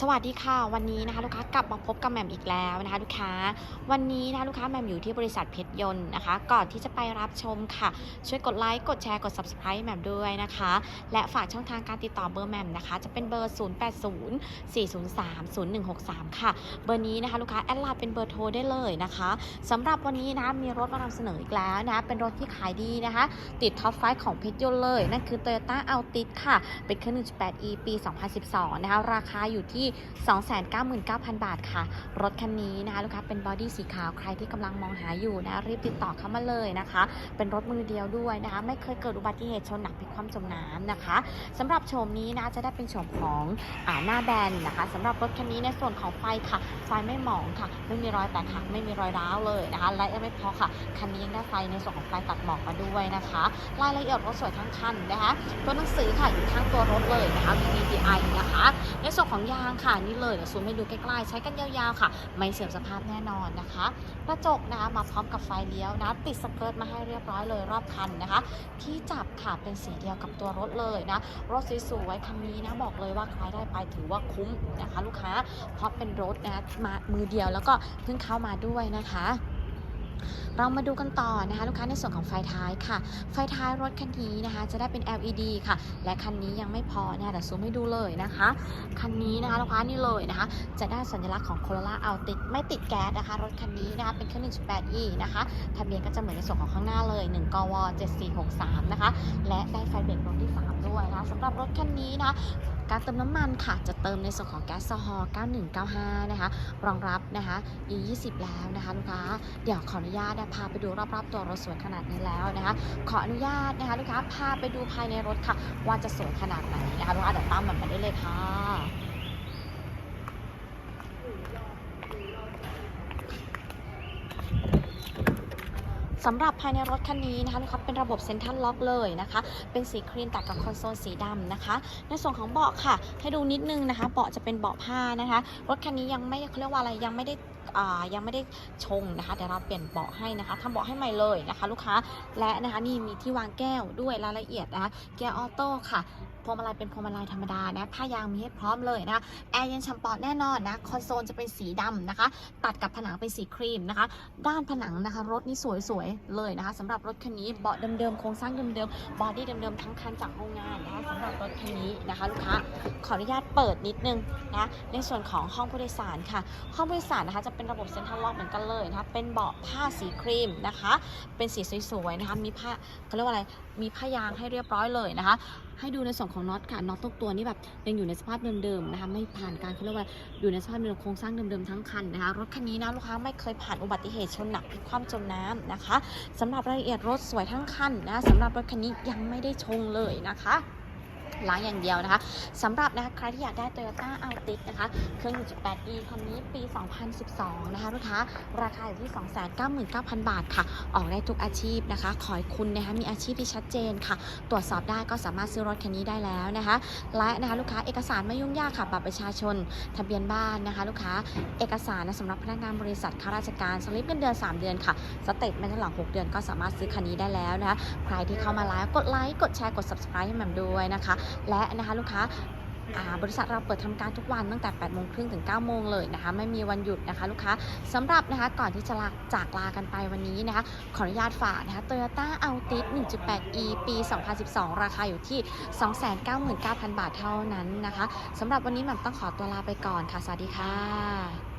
สวัสดีค่ะ วันนี้นะคะลูกค้ากลับมาพบกับแหม่มอีกแล้วนะคะลูกค้าวันนี้นะคะลูกค้าแหม่มอยู่ที่บริษัทเพชรยนต์นะคะ ก่อนที่จะไปรับชมค่ะ ช่วยกดไลค์กดแชร์กด subscribe แหม่มด้วยนะคะ และฝากช่องทางการติดต่อเบอร์แหม่มนะคะ จะเป็นเบอร์ 0804030163 ค่ะ เบอร์นี้นะคะลูกค้าแอดไลน์เป็นเบอร์โทรได้เลยนะคะสำหรับวันนี้นะมีรถมานำเสนออีกแล้วนะเป็นรถที่ขายดีนะคะ ติดท็อปไฟของเพชรยนต์เลยนั่นคือ Toyota Altis ค่ะ เป็นเครื่อง 1.8e ปี 2012 นะคะราคาอยู่ที่299,000 บาทค่ะ รถคันนี้นะคะลูกค้าเป็นบอดี้สีขาวใครที่กำลังมองหาอยู่นะรีบติดต่อเข้ามาเลยนะคะ เป็นรถมือเดียวด้วยนะคะ ไม่เคยเกิดอุบัติเหตุชนหนักพลิกคว่ำจมน้ำนะคะสำหรับโฉมนี้นะจะได้เป็นโฉมของอาหน้าแบนนะคะสำหรับรถคันนี้ในส่วนของไฟค่ะ ไฟไม่หมองค่ะ ไม่มีรอยแตกหักไม่มีรอยร้าวเลยนะคะและยังไม่พอค่ะคันนี้ยังได้ไฟในส่วนของไฟตัดหมอกมาด้วยนะคะรายละเอียดรถสวยทั้งคันนะคะตัวหนังสือค่ะอยู่ข้างตัวรถเลยนะคะ VVTi นะคะในส่วนของยางค่ะนี่เลยเดี๋ยวซูมให้ดูใกล้ๆ ใช้กันยาวๆค่ะ ไม่เสื่อมสภาพแน่นอนนะคะกระจกนะคะมาพร้อมกับไฟเลี้ยวนะ ติดสเกิร์ตมาให้เรียบร้อยเลยรอบคันนะคะ ที่จับค่ะเป็นสีเดียวกับตัวรถเลยนะ รถสวยๆคันนี้นะบอกเลยว่าใครได้ไปถือว่าคุ้มนะคะ ลูกค้าเพราะเป็นรถนะมามือเดียวแล้วก็เพิ่งเข้ามาด้วยนะคะเรามาดูกันต่อนะคะ ลูกค้าในส่วนของไฟท้ายค่ะ ไฟท้ายรถคันนี้นะคะ จะได้เป็น LED ค่ะ และคันนี้ยังไม่พอเนี่ยเดี๋ยวซูมให้ดูเลยนะคะ คันนี้นะคะลูกค้านี่เลยนะคะ จะได้สัญลักษณ์ของ Corolla Altis ไม่ติดแก๊สนะคะ รถคันนี้นะคะเป็นเครื่อง 1.8e นะคะทะเบียนก็จะเหมือนในส่วนของข้างหน้าเลย 1 กว 7463 นะคะ และได้ไฟเบรกรถที่ 3 ด้วยนะคะสำหรับรถคันนี้นะคะการเติมน้ำมันค่ะ จะเติมในส่วนของแก๊สโซฮอล์9195 นะคะ รองรับนะคะ E20 แล้วนะคะลูกค้า เดี๋ยวขออนุญาตนะพาไปดูรอบๆตัวรถสวยขนาดนี้แล้วนะคะ ขออนุญาตนะคะลูกค้าพาไปดูภายในรถค่ะ ว่าจะสวยขนาดไหนนะคะลูกค้าเดี๋ยวตามแบบมาได้เลยค่ะสำหรับภายในรถคันนี้นะคะลูกค้าเป็นระบบเซ็นทรัลล็อกเลยนะคะ เป็นสีครีมตัดกับคอนโซลสีดำนะคะ ในส่วนของเบาะค่ะ ให้ดูนิดนึงนะคะ เบาะจะเป็นเบาะผ้านะคะ รถคันนี้ยังไม่เขาเรียกว่าอะไรยังไม่ได้ ยังไม่ได้ชงนะคะเดี๋ยวเราเปลี่ยนเบาะให้นะคะทำเบาะให้ใหม่เลยนะคะ ลูกค้าและนะคะนี่มีที่วางแก้วด้วยรายละเอียดนะคะเกียร์ออโต้ค่ะพวงมาลัยเป็นพวงมาลัยธรรมดานะผ้ายางมีให้พร้อมเลยนะคะแอร์เย็นฉ่ำปอดแน่นอนนะคอนโซลจะเป็นสีดำนะคะ ตัดกับผนังเป็นสีครีมนะคะ ด้านผนังนะคะ รถนี่สวยๆเลยนะคะสำหรับรถคันนี้เบาะเดิมๆโครงสร้างเดิมๆบอดี้เดิมๆทั้งคันจากโรงงานนะคะสำหรับรถคันนี้นะคะลูกค้าขออนุญาตเปิดนิดนึงนะในส่วนของห้องผู้โดยสารค่ะ ห้องผู้โดยสารนะคะจะเป็นระบบเซ็นทรัลล็อกเหมือนกันเลยนะคะ เป็นเบาะผ้าสีครีมนะคะ เป็นสีสวยๆนะคะ มีผ้าเขาเรียกว่าอะไร มีผ้ายางให้เรียบร้อยเลยนะคะ ให้ดูในส่วนของน็อตค่ะ น็อตทุกตัวนี่แบบยังอยู่ในสภาพเดิมๆนะคะ ไม่ผ่านการเขาเรียกว่าอยู่ในสภาพเดิมโครงสร้างเดิมๆทั้งคันนะคะ รถคันนี้นะลูกค้าไม่เคยผ่านอุบัติเหตุชนหนักพลิกคว่ำจมน้ำนะคะสำหรับรายละเอียดรถสวยทั้งคันนะสำหรับรถคันนี้ยังไม่ได้ชงเลยนะคะ ล้างอย่างเดียวนะคะสำหรับนะคะใครที่อยากได้ Toyota Altis นะคะเครื่อง 1.8e คันนี้ปี 2012 นะคะลูกค้าราคาอยู่ที่ 299,000 บาทค่ะ ออกได้ทุกอาชีพนะคะ ขอให้คุณนะคะมีอาชีพที่ชัดเจนค่ะ ตรวจสอบได้ก็สามารถซื้อรถคันนี้ได้แล้วนะคะ และนะคะลูกค้าเอกสารไม่ยุ่งยากค่ะบัตรประชาชน ทะเบียนบ้านนะคะ ลูกค้าเอกสารนะสำหรับพนักงานบริษัทข้าราชการสลิปเงินเดือน 3 เดือนค่ะสเตทเมนต์หลัง 6 เดือนก็สามารถซื้อคันนี้ได้แล้วนะคะใครที่เข้ามาแล้วกดไลค์กดแชร์กด subscribe ให้แหม่มด้วยนะคะและนะคะลูกค้าบริษัทเราเปิดทำการทุกวันตั้งแต่8โมงครึ่งถึง9โมงเลยนะคะไม่มีวันหยุดนะคะลูกค้าสำหรับนะคะก่อนที่จะลาจากลากันไปวันนี้นะคะขออนุญาตฝากนะคะ Toyota Altis 1.8e ปี 2012 ราคาอยู่ที่ 299,000 บาทเท่านั้นนะคะสำหรับวันนี้หม่ต้องขอตัวลาไปก่อนค่ะ สวัสดีค่ะ